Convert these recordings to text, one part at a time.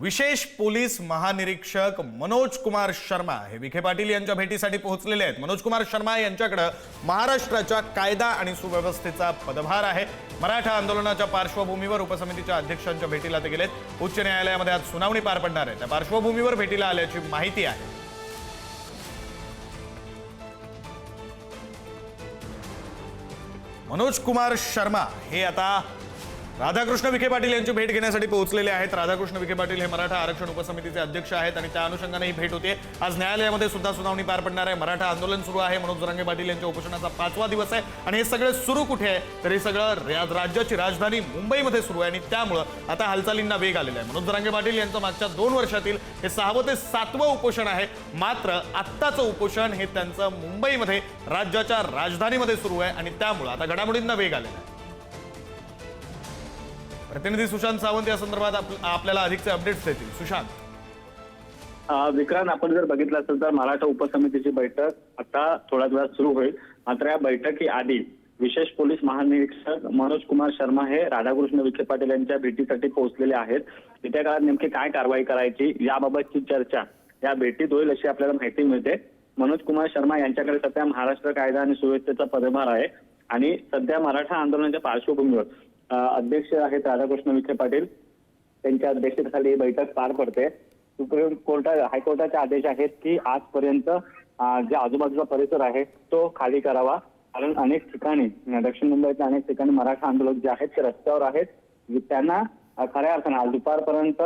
विशेष पोलीस महानिरीक्षक मनोज कुमार शर्मा हे विखे पाटील यांच्या भेटीसाठी पोहोचलेले आहेत. मनोज कुमार शर्मा यांच्याकडे महाराष्ट्राच्या कायदा आणि सुव्यवस्थेचा पदभार आहे. मराठा आंदोलनाच्या पार्श्वभूमीवर उपसमितीच्या अध्यक्षांच्या भेटीला ते गेलेत. उच्च न्यायालयामध्ये आज सुनावणी पार पडणार आहे. त्या पार्श्वभूमीवर भेटीला आल्याची माहिती आहे. मनोज कुमार शर्मा हे आता राधाकृष्ण विखे पाटील यांची भेट घेण्यासाठी पोहोचलेले आहेत. राधाकृष्ण विखे पाटील हे मराठा आरक्षण उपसमितीचे अध्यक्ष आहेत आणि त्या अनुषंगाने ही भेट होते आज न्यायालयामध्ये सुद्धा सुनावणी पार पडणार आहे. मराठा आंदोलन सुरू आहे. मनोज जरांगे पाटील यांच्या उपोषणाचा पाचवा दिवस आहे आणि हे सगळं सुरू कुठे आहे? तर हे सगळं राज्याची राजधानी मुंबईमध्ये सुरू आहे आणि त्यामुळं आता हालचालींना वेग आलेला आहे. मनोज जरांगे पाटील यांचं मागच्या दोन वर्षातील हे सहावं ते सातवं उपोषण आहे. मात्र आत्ताचं उपोषण हे त्यांचं मुंबईमध्ये राज्याच्या राजधानीमध्ये सुरू आहे आणि त्यामुळं आता घडामोडींना वेग आलेला आहे. प्रतिनिधी सुशांत सावंत या संदर्भात आपल्याला अधिकचे अपडेट्स देतील. सुशांत. विक्रांत आपण जर बघितलं असेल तर मराठा उपसमितीची बैठक आता थोड्याच वेळात सुरू होईल. मात्र या बैठकीआधी विशेष पोलीस महानिरीक्षक मनोज कुमार शर्मा हे राधाकृष्ण विखे पाटील यांच्या भेटीसाठी पोहोचलेले आहेत. येत्या काळात नेमकी काय कारवाई करायची याबाबतची चर्चा या भेटीत होईल अशी आपल्याला माहिती मिळते. मनोज कुमार शर्मा यांच्याकडे सध्या महाराष्ट्र कायदा आणि सुव्यवस्थेचा पदभार आहे आणि सध्या मराठा आंदोलनाच्या पार्श्वभूमीवर अध्यक्ष आहेत राधाकृष्ण विखे पाटील. त्यांच्या अध्यक्षतेखाली ही बैठक पार पडते. सुप्रीम कोर्टात हायकोर्टाचे आदेश आहेत की आजपर्यंत जे आजूबाजूचा परिसर आहे तो खाली करावा. कारण अनेक ठिकाणी दक्षिण मुंबईतल्या अनेक ठिकाणी मराठा आंदोलक जे आहेत ते रस्त्यावर आहेत. त्यांना खऱ्या अर्थानं आज दुपारपर्यंत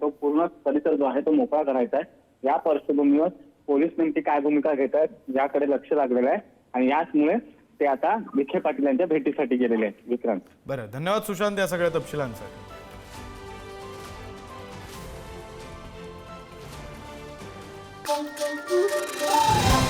तो पूर्ण परिसर जो आहे तो मोकळा करायचा आहे. या पार्श्वभूमीवर पोलीस नेमकी काय भूमिका घेत आहेत याकडे लक्ष लागलेलं आहे. आणि याचमुळे ते आता विखे पाटील यांच्या भेटीसाठी गेलेले आहेत विक्रांत बरं धन्यवाद सुशांत या सगळ्या तपशिलांसाठी Thank you.